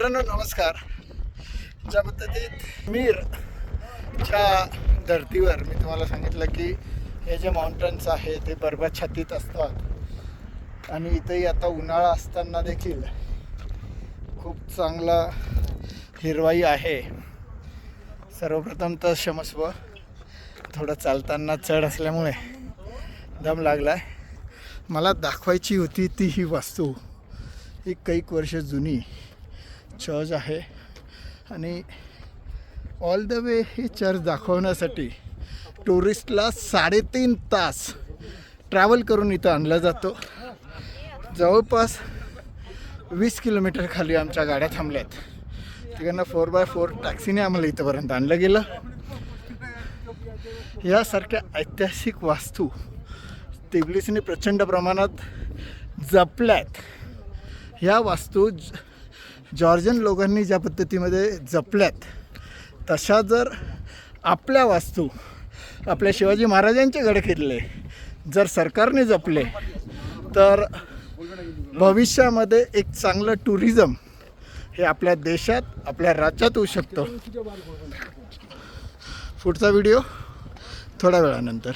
मित्रांनो नमस्कार. ज्या पद्धतीत मीरच्या धर्तीवर मी तुम्हाला सांगितलं की हे जे माउंटन्स आहे ते छातीत असतात. आणि इथेही आता उन्हाळा असताना देखील खूप चांगला हिरवाई आहे. सर्वप्रथम तर क्षमस्व थोडं चालताना चढ असल्यामुळे दम लागला आहे मला दाखवायची होती ती ही वास्तू. ही कैक वर्ष जुनी. चर्च आहे. आणि ऑल द वे ही चर्च दाखवण्यासाठी टुरिस्टला साडेतीन तास ट्रॅव्हल करून इथं आणला जातो. जवळपास वीस किलोमीटर खाली आमच्या गाड्या थांबल्या आहेत तिकडनं फोर बाय फोर टॅक्सीने आम्हाला इथंपर्यंत आणलं गेलं. यासारख्या ऐतिहासिक वास्तू तिबलिसने प्रचंड प्रमाणात जपल्यात. ह्या वास्तू ज- जॉर्जन लोकांनी ज्या पद्धतीमध्ये जपल्यात तशा जर आपल्या वास्तू आपल्या शिवाजी महाराजांचे गडकिल्ले जर सरकारने जपले तर भविष्यामध्ये एक चांगलं टुरिझम हे आपल्या देशात आपल्या राज्यात होऊ शकतं. पुढचा व्हिडिओ थोड्या वेळानंतर.